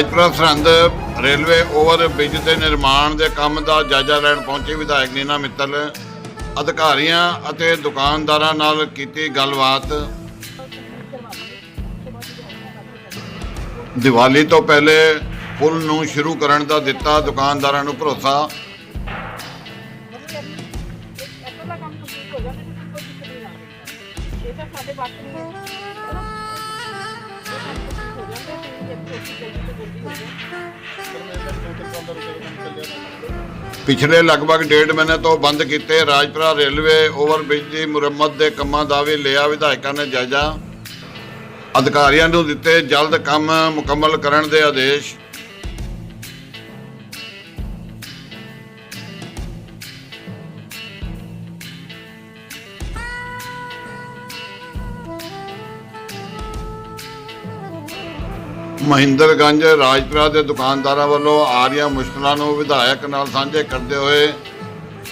Rajpura Sirhind railway over bridge ਦੇ ਨਿਰਮਾਣ ਦੇ ਕੰਮ ਦਾ ਜਾਇਜ਼ਾ ਲੈਣ ਪਹੁੰਚੇ ਵਿਧਾਇਕ ਨੀਨਾ ਮਿੱਤਲ, ਅਧਿਕਾਰੀਆਂ ਅਤੇ ਦੁਕਾਨਦਾਰਾਂ ਨਾਲ ਕੀਤੀ ਗੱਲਬਾਤ। ਦੀਵਾਲੀ ਤੋਂ ਪਹਿਲੇ ਪੁਲ ਨੂੰ ਸ਼ੁਰੂ ਕਰਨ ਦਾ ਦਿੱਤਾ ਦੁਕਾਨਦਾਰਾਂ ਨੂੰ ਭਰੋਸਾ। ਇਹ ਤਾਂ ਸਾਡੇ ਪੱਖ ਪਿਛਲੇ ਲਗਭਗ ਡੇਢ ਮਹੀਨੇ ਤੋਂ ਬੰਦ ਕੀਤੇ ਰਾਜਪੁਰਾ ਰੇਲਵੇ ਓਵਰਬ੍ਰਿਜ ਦੀ ਮੁਰੰਮਤ ਦੇ ਕੰਮਾਂ ਦਾ ਵੀ ਲਿਆ ਵਿਧਾਇਕਾਂ ਨੇ ਜਾਇਜ਼ਾ। ਅਧਿਕਾਰੀਆਂ ਨੂੰ ਦਿੱਤੇ ਜਲਦ ਕੰਮ ਮੁਕੰਮਲ ਕਰਨ ਦੇ ਆਦੇਸ਼। ਮਹਿੰਦਰਗੰਜ ਰਾਜਪੁਰਾ ਦੇ ਦੁਕਾਨਦਾਰਾਂ ਵੱਲੋਂ ਆ ਰਹੀਆਂ ਮੁਸ਼ਕਲਾਂ ਨੂੰ ਵਿਧਾਇਕ ਨਾਲ ਸਾਂਝੇ ਕਰਦੇ ਹੋਏ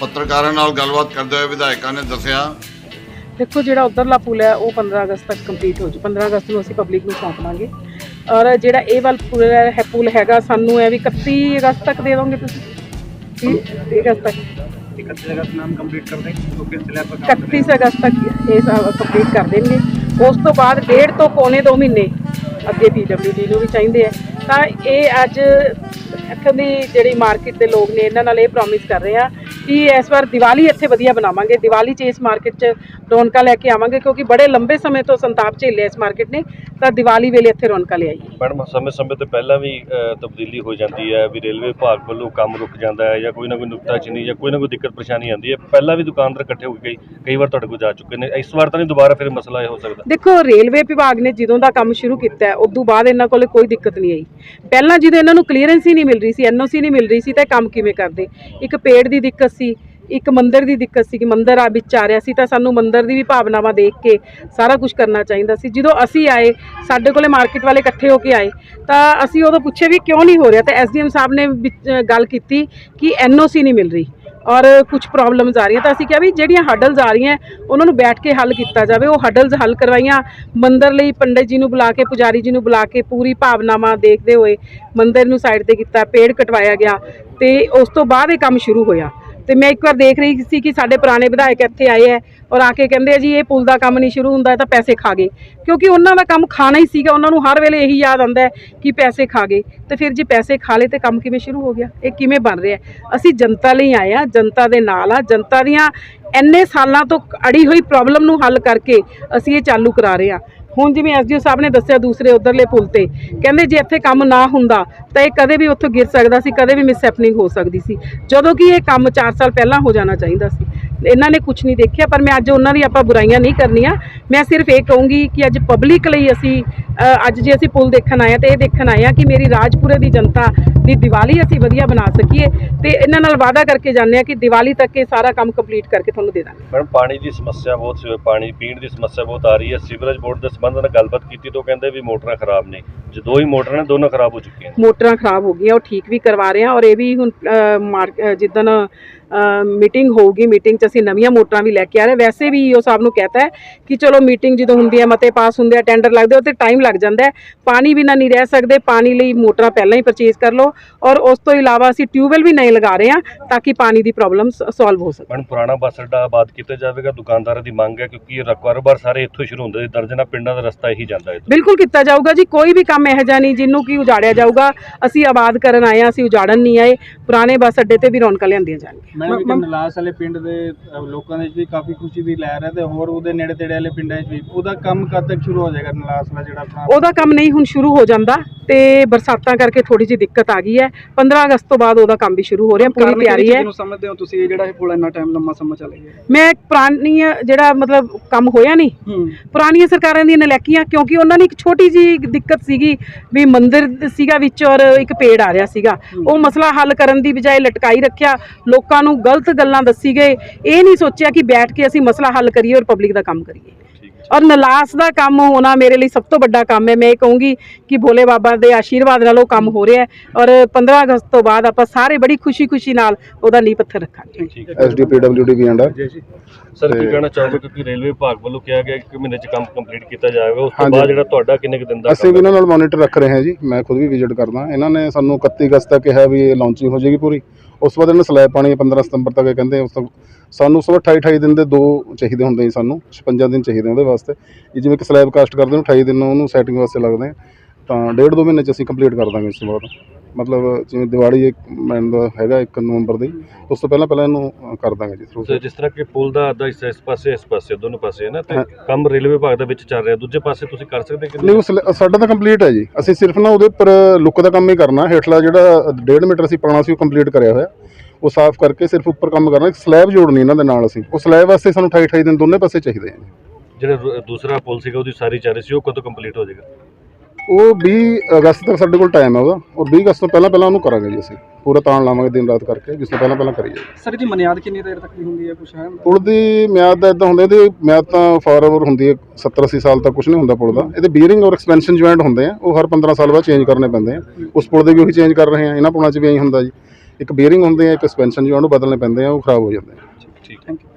ਪੱਤਰਕਾਰਾਂ ਨਾਲ ਗੱਲਬਾਤ ਕਰਦੇ ਹੋਏ ਵਿਧਾਇਕਾਂ ਨੇ ਦੱਸਿਆ। ਦੇਖੋ ਜਿਹੜਾ ਉਧਰਲਾ ਪੁਲ ਹੈ ਉਹ 15 ਅਗਸਤ ਤੱਕ ਕੰਪਲੀਟ ਹੋ ਜੂ। 15 ਅਗਸਤ ਨੂੰ ਅਸੀਂ ਪਬਲਿਕ ਨੂੰ ਸੌਂਪ ਲਾਂਗੇ। ਔਰ ਜਿਹੜਾ ਇਹ ਵਾਲ ਪੁਲ ਹੈ ਪੁਲ ਹੈਗਾ ਸਾਨੂੰ ਇਹ ਵੀ 31 ਅਗਸਤ ਤੱਕ ਦੇ ਦੋਗੇ ਤੁਸੀਂ? 31 ਅਗਸਤ ਤੱਕ। 31 ਅਗਸਤ ਨਾਮ ਕੰਪਲੀਟ ਕਰ ਦੇਣਗੇ ਓਕੇ ਸਲੈਬ 31 ਅਗਸਤ ਤੱਕ ਇਹ ਕੰਪਲੀਟ ਕਰ ਦੇਣਗੇ। ਉਸ ਤੋਂ ਬਾਅਦ ਡੇਢ ਤੋਂ ਪੌਣੇ 2 ਮਹੀਨੇ ਅੱਗੇ ਪੀਡਬਲਯੂਡੀ ਨੂੰ ਵੀ ਚਾਹੀਦੇ ਆ। ਤਾਂ ਇਹ ਅੱਜ ਇੱਥੋਂ ਦੀ ਜਿਹੜੀ ਮਾਰਕੀਟ ਦੇ ਲੋਕ ਨੇ, ਇਹਨਾਂ ਨਾਲ ਇਹ ਪ੍ਰੋਮਿਸ ਕਰ ਰਹੇ ਆ ਕਿ ਇਸ ਵਾਰ ਦੀਵਾਲੀ ਇੱਥੇ ਵਧੀਆ ਬਣਾਵਾਂਗੇ ਦੀਵਾਲੀ 'ਚ ਇਸ ਮਾਰਕੀਟ 'ਚ ਰੌਣਕਾਂ ਲੈ ਕੇ ਆਵਾਂਗੇ ਕਿਉਂਕਿ ਬੜੇ ਲੰਬੇ ਸਮੇਂ ਤੋਂ ਸੰਤਾਪ ਝੇਲਿਆ ਇਸ ਮਾਰਕੀਟ ਨੇ ਤਾਂ ਦੀਵਾਲੀ ਵੇਲੇ ਇੱਥੇ ਰੌਣਕਾਂ ਲਿਆਈਏ ਮੈਡਮ ਸਮੇਂ ਸਮੇਂ ਤੇ ਪਹਿਲਾਂ ਵੀ ਤਬਦੀਲੀ ਹੋ ਜਾਂਦੀ ਹੈ ਵੀ ਰੇਲਵੇ ਵਿਭਾਗ ਵੱਲੋਂ ਕੰਮ ਰੁਕ ਜਾਂਦਾ ਹੈ ਜਾਂ ਕੋਈ ਨਾ ਕੋਈ ਨੁਕਤਾਚੀਨੀ ਜਾਂ ਕੋਈ ਨਾ ਕੋਈ ਦਿੱਕਤ ਪਰੇਸ਼ਾਨੀ ਆਉਂਦੀ ਹੈ। ਪਹਿਲਾਂ ਵੀ ਦੁਕਾਨਦਾਰ ਇਕੱਠੇ ਹੋ ਕੇ ਕਈ ਵਾਰ ਤੁਹਾਡੇ ਕੋਲ ਜਾ ਚੁੱਕੇ ਨੇ। ਇਸ ਵਾਰ ਤਾਂ ਨਹੀਂ ਦੁਬਾਰਾ ਫਿਰ ਮਸਲਾ ਇਹ ਹੋ ਸਕਦਾ। ਦੇਖੋ ਰੇਲਵੇ ਵਿਭਾਗ ਨੇ ਜਦੋਂ ਦਾ ਕੰਮ ਸ਼ੁਰੂ ਕੀਤਾ ਹੈ ਉਦੋਂ ਬਾਅਦ ਇਹਨਾਂ ਕੋਲੇ ਕੋਈ ਦਿੱਕਤ ਨਹੀਂ ਆਈ। ਪਹਿਲਾਂ ਜਦੋਂ ਇਹਨਾਂ ਨੂੰ ਕਲੀਅਰੈਂਸ ਹੀ ਨਹੀਂ ਮਿਲ ਰਹੀ ਸੀ ਐਨਓਸੀ ਨਹੀਂ ਮਿਲ ਰਹੀ ਸੀ ਤਾਂ ਕੰਮ ਕਿਵੇਂ ਕਰਦੇ? ਇੱਕ ਪੇੜ ਦੀ ਦਿੱਕਤ ਸੀ। ਇੱਕ ਮੰਦਰ ਦੀ ਦਿੱਕਤ ਸੀ ਕਿ ਮੰਦਰ ਆ ਵਿੱਚ ਆ ਰਿਹਾ ਸੀ ਤਾਂ ਸਾਨੂੰ ਮੰਦਰ ਦੀ ਵੀ ਭਾਵਨਾਵਾਂ ਦੇਖ ਕੇ ਸਾਰਾ ਕੁਝ ਕਰਨਾ ਚਾਹੀਦਾ ਸੀ। ਜਦੋਂ ਅਸੀਂ ਆਏ ਸਾਡੇ ਕੋਲੇ ਮਾਰਕੀਟ ਵਾਲੇ ਇਕੱਠੇ ਹੋ ਕੇ ਆਏ ਤਾਂ ਅਸੀਂ ਉਦੋਂ ਪੁੱਛੇ ਵੀ ਕਿਉਂ ਨਹੀਂ ਹੋ ਰਿਹਾ? ਤਾਂ ਐਸਡੀਐਮ ਸਾਹਿਬ ਨੇ ਵਿੱਚ, ਗੱਲ ਕੀਤੀ ਕਿ ਐਨਓਸੀ ਨਹੀਂ ਮਿਲ ਰਹੀ ਔਰ ਕੁਝ ਪ੍ਰੋਬਲਮਸ ਆ ਰਹੀਆਂ। ਤਾਂ ਅਸੀਂ ਕਿਹਾ ਵੀ ਜਿਹੜੀਆਂ ਹਡਲਸ ਆ ਰਹੀਆਂ ਉਹਨਾਂ ਨੂੰ ਬੈਠ ਕੇ ਹੱਲ ਕੀਤਾ ਜਾਵੇ। ਉਹ ਹਡਲਸ ਹੱਲ ਕਰਵਾਈਆਂ। ਮੰਦਰ ਲਈ ਪੰਡਿਤ ਜੀ ਨੂੰ ਬੁਲਾ ਕੇ ਪੁਜਾਰੀ ਜੀ ਨੂੰ ਬੁਲਾ ਕੇ ਪੂਰੀ ਭਾਵਨਾਵਾਂ ਦੇਖਦੇ ਹੋਏ ਮੰਦਰ ਨੂੰ ਸਾਈਡ ਤੇ ਕੀਤਾ ਪੇੜ ਕਟਵਾਇਆ ਗਿਆ ਤੇ ਉਸ ਤੋਂ ਬਾਅਦ ਇਹ ਕੰਮ ਸ਼ੁਰੂ ਹੋਇਆ। ਤੇ ਮੈਂ ਇੱਕ ਵਾਰ ਦੇਖ ਰਹੀ ਸੀ ਕਿ ਸਾਡੇ ਪੁਰਾਣੇ ਵਿਧਾਇਕ ਇੱਥੇ ਆਏ ਹੈ ਔਰ ਆ ਕੇ ਕਹਿੰਦੇ ਆ ਜੀ, ਇਹ ਪੁਲ ਦਾ ਕੰਮ ਨਹੀਂ ਸ਼ੁਰੂ ਹੁੰਦਾ ਤਾਂ ਪੈਸੇ ਖਾ ਗਏ। ਕਿਉਂਕਿ ਉਹਨਾਂ ਦਾ ਕੰਮ ਖਾਣਾ ਹੀ ਸੀਗਾ, ਉਹਨਾਂ ਨੂੰ ਹਰ ਵੇਲੇ ਇਹੀ ਯਾਦ ਆਉਂਦਾ ਕਿ ਪੈਸੇ ਖਾ ਗਏ। ਤੇ ਫਿਰ ਜੇ ਪੈਸੇ ਖਾ ਲਏ ਤੇ ਕੰਮ ਕਿਵੇਂ ਸ਼ੁਰੂ ਹੋ ਗਿਆ? ਇਹ ਕਿਵੇਂ ਬਣ ਰਿਹਾ ਅਸੀਂ ਜਨਤਾ ਲਈ ਆਏ ਆ, ਜਨਤਾ ਦੇ ਨਾਲ ਆ, ਜਨਤਾ ਦੀਆਂ ਇੰਨੇ ਸਾਲਾਂ ਤੋਂ ਅੜੀ ਹੋਈ ਪ੍ਰੋਬਲਮ ਨੂੰ ਹੱਲ ਕਰਕੇ ਅਸੀਂ ਇਹ ਚਾਲੂ ਕਰਾ ਰਹੇ ਆ। ਹੁਣ ਜਿਵੇਂ ਐਸਡੀਓ ਸਾਹਿਬ ਨੇ ਦੱਸਿਆ ਦੂਸਰੇ ਉਧਰਲੇ ਪੁਲ ਤੇ, ਕਹਿੰਦੇ ਜੇ ਇੱਥੇ ਕੰਮ ਨਾ ਹੁੰਦਾ, ਤਾਂ ਇਹ ਕਦੇ ਵੀ ਉੱਥੋਂ ਗਿਰ ਸਕਦਾ ਸੀ, ਕਦੇ ਵੀ ਮਿਸਹੈਪਨਿੰਗ ਹੋ ਸਕਦੀ ਸੀ। ਜਦੋਂ ਕਿ ਇਹ ਕੰਮ 4 ਸਾਲ ਪਹਿਲਾਂ ਹੋ ਜਾਣਾ ਚਾਹੀਦਾ ਸੀ। ਇਹਨਾਂ ਨੇ ਕੁਝ ਨਹੀਂ ਦੇਖਿਆ, ਪਰ ਮੈਂ ਅੱਜ ਉਹਨਾਂ ਦੀ ਆਪਾਂ ਬੁਰਾਈਆਂ ਨਹੀਂ ਕਰਨੀਆਂ। ਮੈਂ ਸਿਰਫ ਇਹ ਕਹੂੰਗੀ ਕਿ ਅੱਜ ਪਬਲਿਕ ਲਈ ਅਸੀਂ ਅੱਜ ਜੇ ਅਸੀਂ ਪੁਲ ਦੇਖਣ ਆਏ ਹਾਂ, ਤੇ ਇਹ ਦੇਖਣ ਆਏ ਹਾਂ ਕਿ ਮੇਰੀ ਰਾਜਪੁਰੇ ਦੀ ਜਨਤਾ ਦੀ ਦੀਵਾਲੀ ਅਸੀਂ ਵਧੀਆ ਬਣਾ ਸਕੀਏ ਤੇ ਇਹਨਾਂ ਨਾਲ ਵਾਅਦਾ ਕਰਕੇ ਜਾਂਦੇ ਹਾਂ ਕਿ ਦੀਵਾਲੀ ਤੱਕ ਇਹ ਸਾਰਾ ਕੰਮ ਕੰਪਲੀਟ ਕਰਕੇ ਤੁਹਾਨੂੰ ਦੇ ਦਾਂਗੇ। ਮੈਡਮ ਪਾਣੀ ਦੀ ਸਮੱਸਿਆ ਬਹੁਤ ਸੀ ਪਾਣੀ ਪੀਣ ਦੀ ਸਮੱਸਿਆ ਬਹੁਤ ਆ ਰਹੀ ਹੈ। ਸੀਵਰੇਜ ਬੋਰਡ ਦੇ ਸੰਬੰਧ ਨਾਲ ਗੱਲਬਾਤ ਕੀਤੀ ਤਾਂ ਕਹਿੰਦੇ ਵੀ ਮੋਟਰਾਂ ਖਰਾਬ ਨੇ। ਜੋ ਦੋ ਹੀ ਮੋਟਰਾਂ ਨੇ ਦੋਨੋਂ ਖਰਾਬ ਹੋ ਚੁੱਕੀਆਂ ਮੋਟਰਾਂ ਖਰਾਬ ਹੋ ਗਈਆਂ ਉਹ ਠੀਕ ਵੀ ਕਰਵਾ ਰਹੇ ਹਾਂ ਔਰ ਇਹ ਵੀ ਹੁਣ ਜਿੱਦਣ ਮੀਟਿੰਗ ਹੋਊਗੀ ਮੀਟਿੰਗ 'ਚ ਅਸੀਂ ਨਵੀਆਂ ਮੋਟਰਾਂ ਵੀ ਲੈ ਕੇ ਆ ਰਹੇ ਵੈਸੇ ਵੀ ਉਹ ਸਾਹਿਬ ਨੂੰ ਕਹਤਾ ਹੈ ਕਿ ਚਲੋ ਮੀਟਿੰਗ ਜਦੋਂ ਹੁੰਦੀ ਹੈ ਮਤੇ ਪਾਸ ਹੁੰਦੇ ਆ ਟੈਂਡਰ ਲੱਗਦੇ ਉਹ ਤੇ ਟਾਈਮ ਲੱਗ ਜਾਂਦਾ ਹੈ। ਪਾਣੀ ਬਿਨਾਂ ਨਹੀਂ ਰਹਿ ਸਕਦੇ ਪਾਣੀ ਲਈ ਮੋਟਰਾਂ ਪਹਿਲਾਂ ਹੀ ਪਰਚੇਜ਼ ਕਰ ਲਓ। ਔਰ ਉਸ ਤੋਂ ਇਲਾਵਾ ਅਸੀਂ ਟਿਊਬਵੈਲ ਵੀ ਨਹੀਂ ਲਗਾ ਰਹੇ ਹਾਂ ਤਾਂ ਕਿ ਪਾਣੀ ਦੀ ਪ੍ਰੋਬਲਮ ਸੋਲਵ ਹੋ ਸਕੇ। ਮੈਡਮ ਪੁਰਾਣਾ ਬੱਸ ਅੱਡਾ ਆਬਾਦ ਕੀਤਾ ਜਾਵੇਗਾ ਦੁਕਾਨਦਾਰਾਂ ਦੀ ਮੰਗ ਹੈ ਕਿਉਂਕਿ ਇਹ ਕਾਰੋਬਾਰ ਸਾਰੇ ਇੱਥੋਂ ਹੀ ਸ਼ੁਰੂ ਹੁੰਦੇ ਨੇ ਦਰਜਨਾ ਪਿੰਡਾਂ ਦਾ ਰਸਤਾ ਇਹੀ ਜਾਂਦਾ ਹੈ ਬਿਲਕੁਲ ਕੀਤਾ ਜਾਊਗਾ ਜੀ ਕੋਈ ਵੀ ਕੰਮ ਇਹੋ ਜਿਹਾ ਨਹੀਂ ਜਿਹਨੂੰ ਕਿ ਉਜਾੜਿਆ ਜਾਊਗਾ। ਅਸੀਂ ਆਬਾਦ ਕਰਨ ਆਏ ਹਾਂ ਅਸੀਂ ਉਜਾੜਨ ਨਹੀਂ ਆਏ। ਪੁਰਾਣੇ ਬੱਸ ਅੱਡੇ ਤੇ ਵੀ ਰੌਣਕਾਂ ਲਿਆਂਦੀਆਂ ਜਾਣਗੀਆਂ। ਮੈਂ ਵੀ ਨਲਾਸ ਵਾਲੇ ਪਿੰਡ ਦੇ ਲੋਕਾਂ ਦੇ ਵਿੱਚ ਵੀ ਕਾਫੀ ਖੁਸ਼ੀ ਦੀ ਲਹਿਰ ਹੈ ਤੇ ਹੋਰ ਉਹਦੇ ਨੇੜੇ ਤੇੜੇ ਵਾਲੇ ਪਿੰਡਾਂ 'ਚ ਵੀ। ਉਹਦਾ ਕੰਮ ਕਦ ਤੱਕ ਸ਼ੁਰੂ ਹੋ ਜਾਏਗਾ ਨਲਾਸ ਦਾ ਜਿਹੜਾ ਆਪਣਾ? ਉਹਦਾ ਕੰਮ ਨਹੀਂ ਹੁਣ ਸ਼ੁਰੂ ਹੋ ਜਾਂਦਾ। ਤੇ ਬਰਸਾਤਾਂ ਕਰਕੇ ਥੋੜੀ ਜਿਹੀ ਦਿੱਕਤ ਆ ਗਈ ਹੈ। 15 ਅਗਸਤ ਤੋਂ ਬਾਅਦ ਉਹਦਾ ਕੰਮ ਵੀ ਸ਼ੁਰੂ ਹੋ ਰਿਹਾ ਪੂਰੀ ਤਿਆਰੀ ਹੈ। ਨੂੰ ਸਮਝਦੇ ਹੋ? ਤੁਸੀਂ ਇਹ ਜਿਹੜਾ ਇਹ ਪੁਲ ਇੰਨਾ ਟਾਈਮ ਲੰਮਾ ਸਮਾਂ ਚੱਲ ਗਿਆ। ਮੈਂ ਪੁਰਾਣੀ ਜਿਹੜਾ ਮਤਲਬ ਕੰਮ ਹੋਇਆ ਨਹੀਂ ਪੁਰਾਣੀਆਂ ਸਰਕਾਰਾਂ ਦੀਆਂ ਨਲੈਕੀਆਂ ਕਿਉਂਕਿ ਉਹਨਾਂ ਨੇ ਇੱਕ ਛੋਟੀ ਜੀ ਦਿੱਕਤ ਸੀਗੀ ਵੀ ਮੰਦਿਰ ਸੀਗਾ ਵਿੱਚ ਔਰ ਇੱਕ ਪੇੜ ਆ ਰਿਹਾ ਸੀਗਾ। ਉਹ ਮਸਲਾ ਹੱਲ ਕਰਨ ਦੀ ਬਜਾਏ ਲਟਕਾਈ ਰੱਖਿਆ ਲੋਕਾਂ ਨੂੰ ਗਲਤ ਗੱਲਾਂ ਦੱਸੀ ਗਏ। ਇਹ ਨਹੀਂ ਸੋਚਿਆ ਕਿ ਬੈਠ ਕੇ ਅਸੀਂ ਮਸਲਾ ਹੱਲ ਕਰੀਏ ਔਰ ਪਬਲਿਕ ਦਾ ਕੰਮ ਕਰੀਏ। ਔਰ ਨਲਾਸ ਦਾ ਕੰਮ ਹੋਣਾ ਮੇਰੇ ਲਈ ਸਭ ਤੋਂ ਵੱਡਾ ਕੰਮ ਹੈ। ਮੈਂ ਇਹ ਕਹੂੰਗੀ ਕਿ ਭੋਲੇ ਬਾਬਾ ਦੇ ਆਸ਼ੀਰਵਾਦ ਨਾਲ ਉਹ ਕੰਮ ਹੋ ਰਿਹਾ ਹੈ ਔਰ 15 ਅਗਸਤ ਤੋਂ ਬਾਅਦ ਆਪਾਂ ਸਾਰੇ ਬੜੀ ਖੁਸ਼ੀ-ਖੁਸ਼ੀ ਨਾਲ ਉਹਦਾ ਨੀਂਹ ਪੱਥਰ ਰੱਖਾਂਗੇ। ਠੀਕ ਹੈ। ਐਸਡੀਪੀਡਬਲਿਊਡੀ ਵੀ ਅੰਡਰ ਸਰ ਕੀ ਕਹਿਣਾ ਚਾਹੋਗੇ ਕਿਉਂਕਿ ਰੇਲਵੇ ਵਿਭਾਗ ਵੱਲੋਂ ਕਿਹਾ ਗਿਆ ਕਿ ਮਹੀਨੇ ਚ ਕੰਮ ਕੰਪਲੀਟ ਕੀਤਾ ਜਾਏਗਾ ਉਸ ਤੋਂ। ਬਾਅਦ ਜਿਹੜਾ ਤੁਹਾਡਾ ਕਿੰਨੇ ਕੁ ਦਿਨ ਦਾ ਅਸੀਂ ਵੀ ਇਹਨਾਂ ਨਾਲ ਮੋਨੀਟਰ ਰੱਖ ਰਹੇ ਹਾਂ ਜੀ। ਮੈਂ ਖੁਦ ਵੀ ਵਿਜ਼ਿਟ ਕਰਦਾ। ਇਹਨਾਂ ਨੇ ਸਾਨੂੰ 31 ਅਗਸਤ ਤੱਕ ਕਿਹਾ ਵੀ ਇਹ ਲਾਂਚਿੰਗ ਹੋ ਜਾਏਗੀ ਪੂਰੀ। ਉਸ ਤੋਂ ਬਾਅਦ ਇਹਨਾਂ ਸਲੈਬ ਪਾਣੀ ਹੈ 15 ਸਤੰਬਰ ਤੱਕ ਇਹ ਕਹਿੰਦੇ ਉਸ ਤੋਂ ਸਾਨੂੰ ਉਸ ਤੋਂ ਬਾਅਦ 28 28 ਦਿਨ ਦੇ ਦੋ ਚਾਹੀਦੇ ਹੁੰਦੇ ਜੀ ਸਾਨੂੰ। 56 ਦਿਨ ਚਾਹੀਦੇ ਉਹਦੇ ਵਾਸਤੇ। ਜਿਵੇਂ ਕਿ ਸਲੈਬ ਕਾਸਟ ਕਰਦੇ ਨੂੰ 28 ਦਿਨ ਉਹਨੂੰ ਸੈਟਿੰਗ ਵਾਸਤੇ ਲੱਗਦੇ ਆ। ਤਾਂ ਡੇਢ ਦੋ ਮਹੀਨੇ ਚ ਅਸੀਂ ਕੰਪਲੀਟ ਕਰ ਦਾਂਗੇ ਇਸ ਤੋਂ ਬਾਅਦ। ਮਤਲਬ ਜਿਵੇਂ ਦੀਵਾਲੀ ਇੱਕ ਮੈਨੂੰ ਦਾ ਹੈਗਾ 1 ਨਵੰਬਰ ਦੀ ਉਸ ਤੋਂ ਪਹਿਲਾਂ ਪਹਿਲਾਂ ਇਹਨੂੰ ਕਰ ਦਾਂਗੇ ਜੀ ਥਰੂ ਜਿਸ ਤਰ੍ਹਾਂ ਕਿ ਪੁਲ ਦਾ ਅੱਧਾ ਹਿੱਸਾ ਇਸ ਪਾਸੇ ਇਸ ਪਾਸੇ ਦੋਨੋਂ ਪਾਸੇ ਹੈ ਨਾ ਤੇ। ਕੰਮ ਰੇਲਵੇ ਵਿਭਾਗ ਦੇ ਵਿੱਚ ਚੱਲ ਰਿਹਾ ਦੂਜੇ ਪਾਸੇ ਤੁਸੀਂ ਕਰ ਸਕਦੇ ਕਿ ਨਹੀਂ? ਉਹ ਸਾਡਾ ਤਾਂ ਕੰਪਲੀਟ ਹੈ ਜੀ। ਅਸੀਂ ਸਿਰਫ ਨਾ ਉਹਦੇ ਉੱਪਰ ਲੁੱਕ ਦਾ ਕੰਮ ਹੀ ਕਰਨਾ ਹੇਠਲਾ ਜਿਹੜਾ 1.5 ਮੀਟਰ ਅਸੀਂ ਪਾਉਣਾ ਸੀ ਉਹ ਕੰਪਲੀਟ ਕਰਿਆ ਹੋਇਆ। ਉਹ ਸਾਫ਼ ਕਰਕੇ ਸਿਰਫ ਉੱਪਰ ਕੰਮ ਕਰਨਾ ਇੱਕ ਸਲੈਬ ਜੋੜਨੀ ਇਹਨਾਂ ਦੇ ਨਾਲ ਅਸੀਂ। ਉਹ ਸਲੈਬ ਵਾਸਤੇ ਸਾਨੂੰ 28 28 ਦਿਨ ਦੋਨੇ ਪਾਸੇ ਚਾਹੀਦੇ ਆ ਜਿਹੜਾ ਦੂਸਰਾ ਪੁਲ ਸੀਗਾ ਉਹਦੀ ਸਾਰੀ ਚੱਲ ਰਹੀ ਸੀ ਉਹ ਕਦੋਂ ਕੰਪਲੀਟ ਹੋ ਜਾਏਗਾ? ਉਹ 20 ਅਗਸਤ ਤੱਕ ਸਾਡੇ ਕੋਲ ਟਾਈਮ ਹੈ ਉਹਦਾ। ਔਰ 20 ਅਗਸਤ ਤੋਂ ਪਹਿਲਾਂ ਪਹਿਲਾਂ ਉਹਨੂੰ ਕਰਾਂਗੇ ਜੀ ਅਸੀਂ। ਪੂਰਾ ਤਾਣ ਲਾਵਾਂਗੇ ਦਿਨ ਰਾਤ ਕਰਕੇ ਜਿਸ ਤੋਂ ਪਹਿਲਾਂ ਪਹਿਲਾਂ ਕਰੀਏ। ਸਰ ਜੀ ਮਨਿਆਦ ਕਿੰਨੀ ਦੇਰ ਤੱਕ ਦੀ ਹੁੰਦੀ ਹੈ ਕੁਛ ਹੈ ਪੁਲ ਦੀ ਮਿਆਦ ਦਾ ਇਦਾਂ ਹੁੰਦਾ ਇਹਦੀ ਮਿਆਦ ਤਾਂ ਫਾਰਐਵਰ ਹੁੰਦੀ ਹੈ 70 80 ਸਾਲ ਤੱਕ ਕੁਝ ਨਹੀਂ ਹੁੰਦਾ ਪੁਲ ਦਾ। ਇਹਦੇ ਬੀਅਰਿੰਗ ਔਰ ਐਕਸਪੈਂਸ਼ਨ ਜੁਆਇੰਟ ਹੁੰਦੇ ਆ ਉਹ ਹਰ 15 ਸਾਲ ਬਾਅਦ ਚੇਂਜ ਕਰਨੇ ਪੈਂਦੇ ਆ। ਉਸ ਪੁਲ ਦੇ ਵੀ ਉਹੀ ਚੇਂਜ ਕਰ ਰਹੇ ਆ ਇਹਨਾਂ ਪੁਲਾਂ 'ਚ ਵੀ ਇਹੀ ਹੁੰਦਾ ਜੀ। ਇੱਕ ਬੀਅਰਿੰਗ ਹੁੰਦੇ ਆ ਇੱਕ ਐਕਸਪੈਂਸ਼ਨ ਜੁਆਇੰਟ ਉਹ ਬਦਲਨੇ ਪੈਂਦੇ ਆ ਉਹ ਖਰਾਬ ਹੋ ਜਾਂਦੇ ਆ। ਠੀਕ ਥੈਂਕ ਯੂ